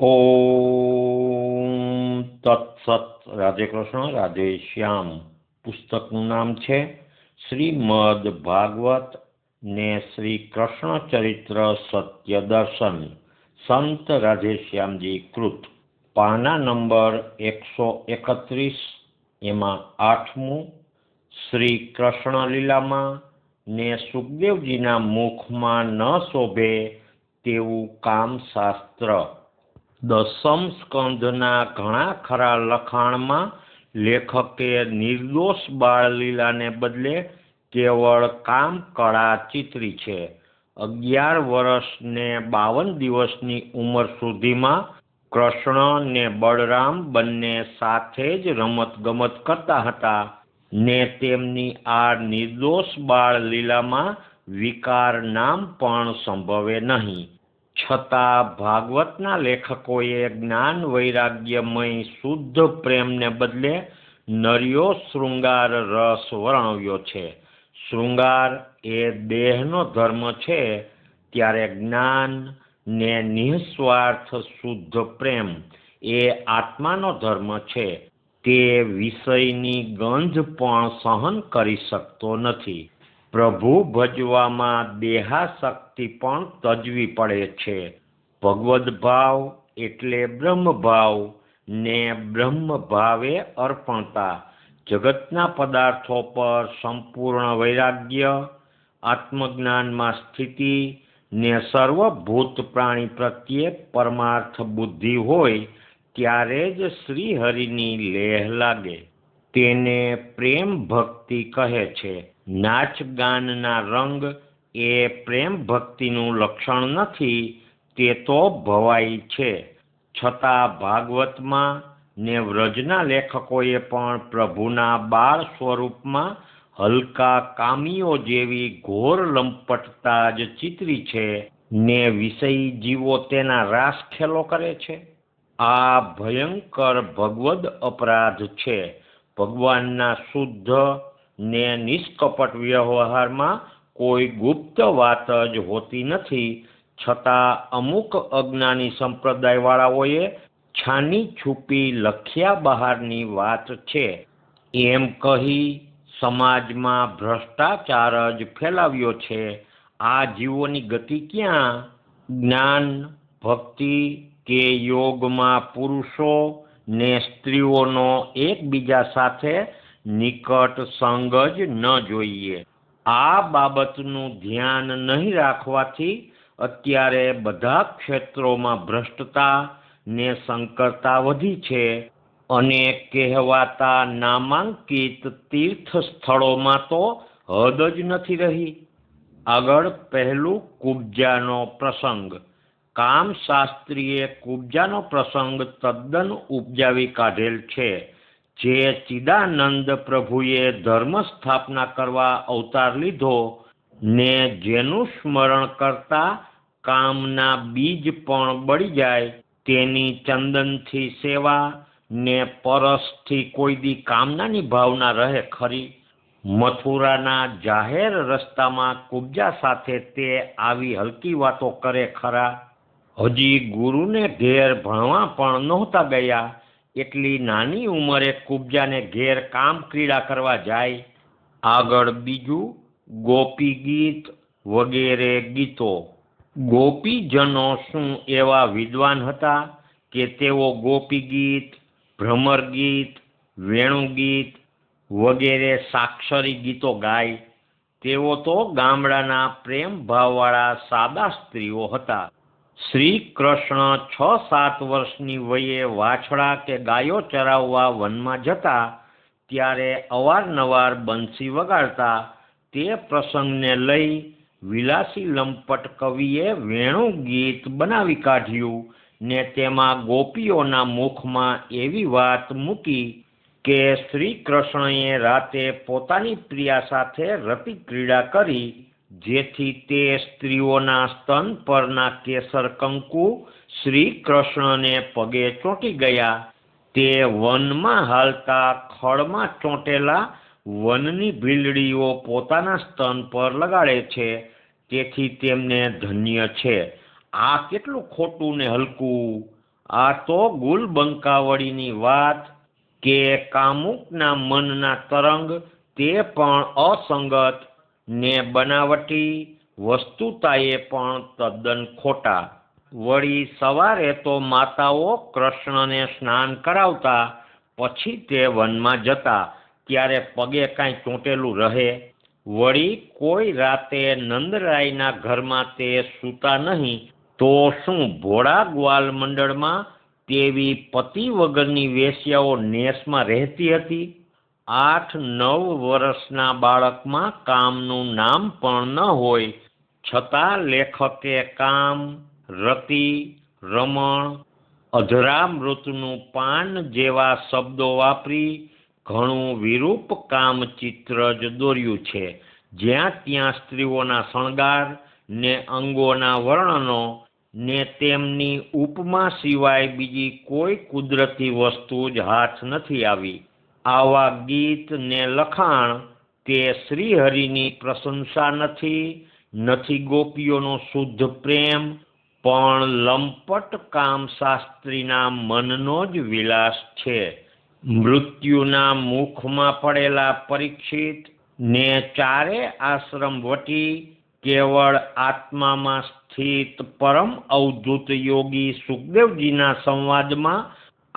ઓમ તત્સત રાધે કૃષ્ણ, રાધે શ્યામ. પુસ્તકનું નામ છે શ્રીમદ ભાગવત ને શ્રી કૃષ્ણ ચરિત્ર સત્ય દર્શન. સંત રાધેશ્યામજી કૃત. પાના નંબર એકસો એકત્રીસ, એમાં આઠમું, શ્રી કૃષ્ણ લીલામાં ને સુખદેવજીના મુખમાં ન શોભે તેવું કામશાસ્ત્ર. દસમ સ્કંધના ઘણા ખરા લખાણમાં લેખકે નિર્દોષ બાળલીલાને બદલે કેવળ કામ કળા ચિત્રી છે. અગિયાર વર્ષને બાવન દિવસની ઉંમર સુધીમાં કૃષ્ણ ને બળરામ બંને સાથે જ રમત ગમત કરતા હતા ને તેમની આ નિર્દોષ બાળ લીલામાં વિકાર નામ પણ સંભવે નહીં. છતાં ભાગવતના લેખકોએ જ્ઞાન વૈરાગ્યમય શુદ્ધ પ્રેમને બદલે નર્યો શૃંગાર રસ વર્ણવ્યો છે. શૃંગાર એ દેહનો ધર્મ છે, ત્યારે જ્ઞાન ને નિઃસ્વાર્થ શુદ્ધ પ્રેમ એ આત્માનો ધર્મ છે. તે વિષયની ગંધ પણ સહન કરી શકતો નથી. પ્રભુ ભજવામાં દેહાશક્તિ પણ તજવી પડે છે. ભગવદ ભાવ એટલે બ્રહ્મ ભાવ ને બ્રહ્મ ભાવે અર્પણતા. જગતના પદાર્થો પર સંપૂર્ણ વૈરાગ્ય, આત્મજ્ઞાનમાં સ્થિતિ ને સર્વભૂત પ્રાણી પ્રત્યે પરમાર્થ બુદ્ધિ હોય ત્યારે જ શ્રીહરિની લેહ લાગે. તેને પ્રેમ ભક્તિ કહે છે. નાચ ગાનના રંગ એ પ્રેમ ભક્તિનું લક્ષણ નથી, તે તો ભવાઈ છે. છતાં ભાગવતમાં ને વ્રજના લેખકોએ પણ પ્રભુના બાળ સ્વરૂપમાં હલકા કામીઓ જેવી ઘોર લંપટતા જ ચિત્રી છે ને વિષયી જીવો તેના રાસ ખેલો કરે છે. આ ભયંકર ભગવદ અપરાધ છે. ભગવાનના શુદ્ધ ને નિષ્કપટ વ્યવહારમાં કોઈ ગુપ્ત વાત જ હોતી નથી. છતાં અમુક અજ્ઞાની સંપ્રદાયવાળાઓએ છાની છૂપી લખ્યા બહારની વાત છે. એમ કહી સમાજમાં ભ્રષ્ટાચાર જ ફેલાવ્યો છે. આ જીવોની ગતિ ક્યાં? જ્ઞાન, ભક્તિ કે યોગમાં પુરુષો ને સ્ત્રીઓનો એકબીજા સાથે નિકટ સંગ જ ન જોઈએ. આ બાબતનું ધ્યાન નહીં રાખવાથી અત્યારે બધા ક્ષેત્રોમાં ભ્રષ્ટતા ને સંકરતા વધી છે અને કહેવાતા નામાંકિત તીર્થ સ્થળોમાં તો હદ જ નથી રહી. આગળ પહેલું કુબજાનો પ્રસંગ. કામશાસ્ત્રીએ કુબજાનો પ્રસંગ તદ્દન ઉપજાવી કાઢેલ છે. જે ચિદાનંદ પ્રભુએ ધર્મ સ્થાપના કરવા અવતાર લીધો, ને જેનું સ્મરણ કરતા કામના બીજ પણ બળી જાય, તેની ચંદનથી સેવા, ને પરસથી કોઈ દી કામનાની ભાવના રહે ખરી. મથુરાના જાહેર રસ્તામાં કુબજા સાથે તે આવી હલકી વાતો કરે ખરા. હજી ગુરુને ઘેર ભણવા પણ નહોતા ગયા એટલી નાની ઉંમરે કુબજાને ઘેર કામ ક્રીડા કરવા જાય. આગળ બીજું ગોપી ગીત વગેરે ગીતો. ગોપીજનો શું એવા વિદ્વાન હતા કે તેઓ ગોપી ગીત, ભ્રમર ગીત વેણુગીત વગેરે સાક્ષરી ગીતો ગાય. તેઓ તો ગામડાના પ્રેમ ભાવવાળા સાદા સ્ત્રીઓ હતા. શ્રી કૃષ્ણ છ સાત વર્ષની વયે વાછડા કે ગાયો ચરાવવા વનમાં જતા, ત્યારે અવારનવાર બંસી વગાડતા, તે પ્રસંગને લઈ વિલાસી લંપટ કવિએ વેણુ ગીત બનાવી કાઢ્યું ને તેમાં ગોપીઓના મુખમાં એવી વાત મૂકી કે શ્રી કૃષ્ણએ રાતે પોતાની પ્રિયા સાથે રતિ ક્રીડા કરી જેથી તે સ્ત્રીઓના સ્તન પરના કેસર કંકુ શ્રી કૃષ્ણને પગે ચોંટી ગયા. તે વનમાં હાલતા ખળમાં ચોંટેલા વનની ભીલડીઓ પોતાના સ્તન પર લગાડે છે. તેથી તેમને ધન્ય છે. આ કેટલું ખોટું ને હલકું? આ તો ગુલબંકાવળીની વાત કે કામુકના મનના તરંગ તે પણ અસંગત ને બનાવટી વસ્તુતાએ પણ તદ્દન ખોટા. વળી સવારે તો માતાઓ કૃષ્ણને સ્નાન કરાવતા, પછી તે વનમાં જતા, ત્યારે પગે કાંઈ ચોંટેલું રહે. વળી કોઈ રાતે નંદરાયના ઘરમાં તે સૂતા નહીં, તો શું ભોળા ગ્વાલ મંડળમાં તેવી પતિ વગરની વેશ્યાઓ નેસમાં રહેતી હતી? આઠ નવ વર્ષના બાળકમાં કામનું નામ પણ ન હોય. છતાં લેખકે કામ, રતિ, રમણ અધરામૃતનું પાન જેવા શબ્દો વાપરી ઘણું વિરૂપ કામચિત્ર જ દોર્યું છે. જ્યાં ત્યાં સ્ત્રીઓના શણગાર ને અંગોના વર્ણનો ને તેમની ઉપમા સિવાય બીજી કોઈ કુદરતી વસ્તુ જ હાથ નથી આવી. આવા ગીત ને લખાણ તે શ્રીહરિની પ્રશંસા નથી નથી ગોપીઓનો શુદ્ધ પ્રેમ, પણ લંપટ કામ શાસ્ત્રીના મનનો જ વિલાસ છે. મૃત્યુના મુખમાં પડેલા પરીક્ષિત ને ચારે આશ્રમ વટી કેવળ આત્મામાં સ્થિત પરમ અવધૂત યોગી સુખદેવજીના સંવાદમાં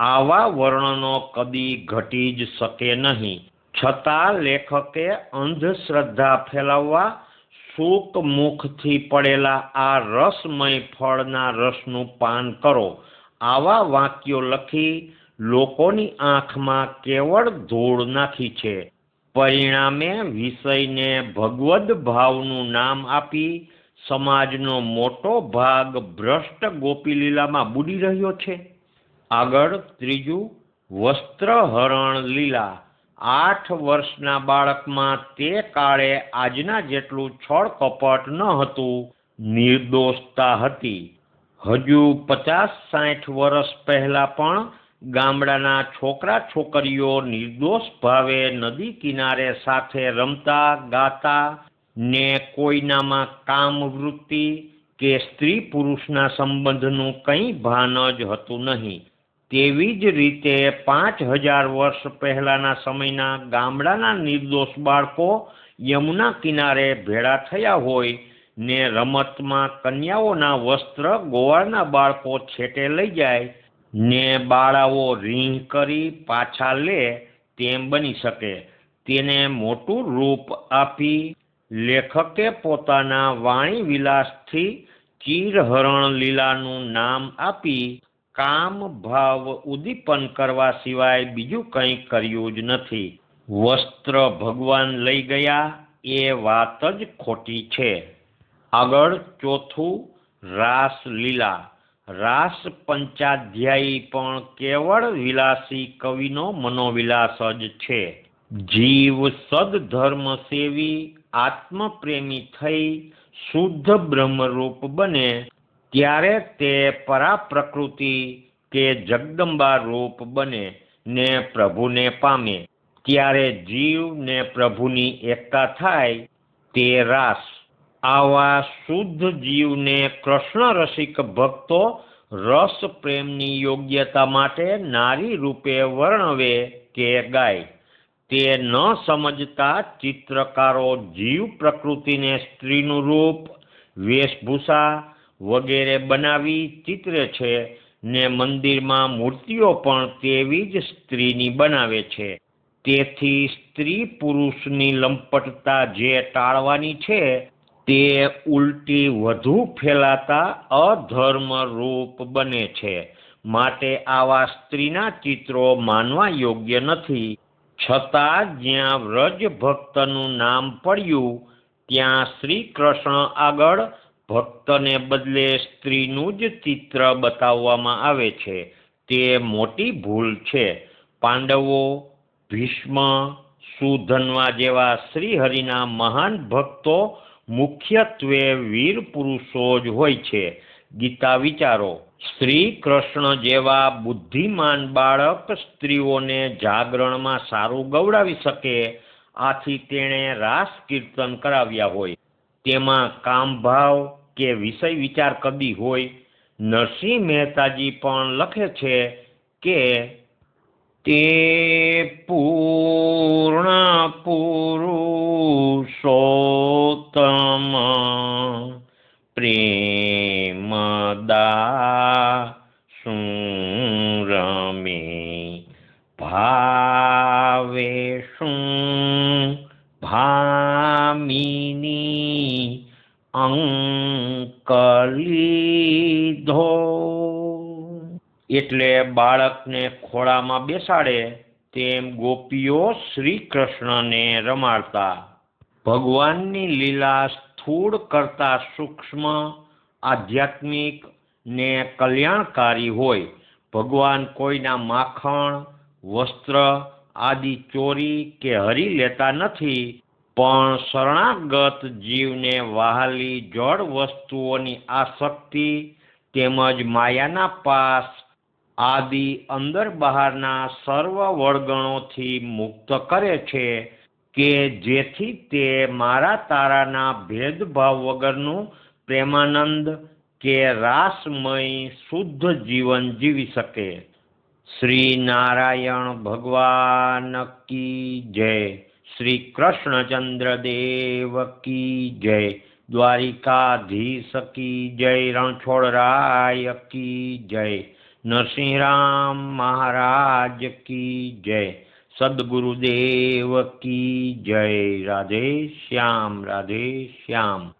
આવા વર્ણનો કદી ઘટી જ શકે નહીં. છતાં લેખકે અંધશ્રદ્ધા ફેલાવવા સુક મુખથી પડેલા આ રસમય ફળના રસનું પાન કરો. આવા વાક્યો લખી લોકોની આંખમાં કેવળ ધૂળ નાખી છે. પરિણામે વિષયને ભગવદ ભાવનું નામ આપી સમાજનો મોટો ભાગ ભ્રષ્ટ ગોપીલીલામાં બુડી રહ્યો છે. આગળ ત્રીજું વસ્ત્રહરણ લીલા. આઠ વર્ષના બાળકમાં તે કાળે આજના જેટલું છળ કપટ ન હતું, નિર્દોષતા હતી. હજુ પચાસ સાઠ વર્ષ પહેલા પણ ગામડાના છોકરા છોકરીઓ નિર્દોષ ભાવે નદી કિનારે સાથે રમતા, ગાતા, ને કોઈનામાં કામ, વૃત્તિ કે સ્ત્રી પુરુષના સંબંધનું કંઈ ભાન જ હતું નહીં. તેવી જ રીતે પાંચ હજાર વર્ષ પહેલાના સમયના ગામડાના નિર્દોષ બાળકો યમુના કિનારે ભેળા થયા હોય ને રમતમાં કન્યાઓના વસ્ત્ર ગોવાળના બાળકો છેટે લઈ જાય ને બાળાઓ રીંહ કરી પાછા લે તેમ બની શકે. તેને મોટું રૂપ આપી લેખકે પોતાના વાણી વિલાસથી ચીરહરણ લીલાનું નામ આપી કામ ભાવ ઉદ્દીપન કરવા સિવાય બીજું કંઈ કર્યું જ નથી. વસ્ત્ર ભગવાન લઈ ગયા, એ વાત જ ખોટી છે. આગળ ચોથું, રાસલીલા. રાસ પંચાધ્યાયી પણ કેવળ વિલાસી કવિનો મનોવિલાસ જ છે. જીવ સદધર્મ સેવી, આત્મપ્રેમી થઈ, શુદ્ધ બ્રહ્મરૂપ બને. ત્યારે તે પરાપ્રકૃતિ કે જગદંબા રૂપ બને ને પ્રભુને પામે. ત્યારે જીવ ને પ્રભુની એકતા થાય તે રાસ. આવા શુદ્ધ જીવને કૃષ્ણ રસિક ભક્તો રસ પ્રેમની યોગ્યતા માટે નારી રૂપે વર્ણવે કે ગાય. તે ન સમજતા ચિત્રકારો જીવ પ્રકૃતિને સ્ત્રીનું રૂપ, વેશભૂષા વગેરે બનાવી ચિત્રે છે ને મંદિરમાં મૂર્તિઓ પણ તેવી જ સ્ત્રીની બનાવે છે. તેથી સ્ત્રી પુરુષની લંપટતા જે ટાળવાની છે, તે ઉલટી વધુ ફેલાતા અધર્મ રૂપ બને છે. માટે આવા સ્ત્રીના ચિત્રો માનવા યોગ્ય નથી. છતાં જ્યાં વ્રજ ભક્તનું નામ પડ્યું, ત્યાં શ્રી કૃષ્ણ આગળ ભક્તને બદલે સ્ત્રીનું જ ચિત્ર બતાવવામાં આવે છે. તે મોટી ભૂલ છે. પાંડવો, ભીષ્મ, સુધન્વા જેવા શ્રીહરિના મહાન ભક્તો મુખ્યત્વે વીર પુરુષો જ હોય છે. ગીતા વિચારો, શ્રી કૃષ્ણ જેવા બુદ્ધિમાન બાળક સ્ત્રીઓને જાગરણમાં સારું ગૌડાવી શકે, આથી તેણે રાસ કીર્તન કરાવ્યા હોય. તેમાં કામભાવ કે વિષય વિચાર કદી હોય? નરસિંહ મહેતાજી પણ લખે છે કે તે પૂર્ણ પુરુષોત્તમ પ્રેમદા એટલે બાળકને ખોળામાં બેસાડે તેમ ગોપીઓ શ્રી કૃષ્ણને રમાડતા. ભગવાનની લીલા સ્થૂળ કરતા સૂક્ષ્મ, આધ્યાત્મિક ને કલ્યાણકારી હોય. ભગવાન કોઈના માખણ, વસ્ત્ર આદિ ચોરી કે હરી લેતા નથી, પણ શરણાગત જીવને વહાલી જળ વસ્તુઓની આસક્તિ તેમજ માયાના પાસ આદિ અંદર બહારના સર્વ વળગણોથી મુક્ત કરે છે કે જેથી તે મારા તારાના ભેદભાવ વગરનું પ્રેમાનંદ કે રાસમય શુદ્ધ જીવન જીવી શકે. શ્રી નારાયણ ભગવાન કી જય. શ્રી કૃષ્ણચંદ્ર દેવ કી જય. દ્વારિકાધીશ કી જય. રણછોડરાય કી જય. નરસિંહરામ મહારાજ કી જય સદગુરુદેવ કી જય રાધે શ્યામ રાધે શ્યામ.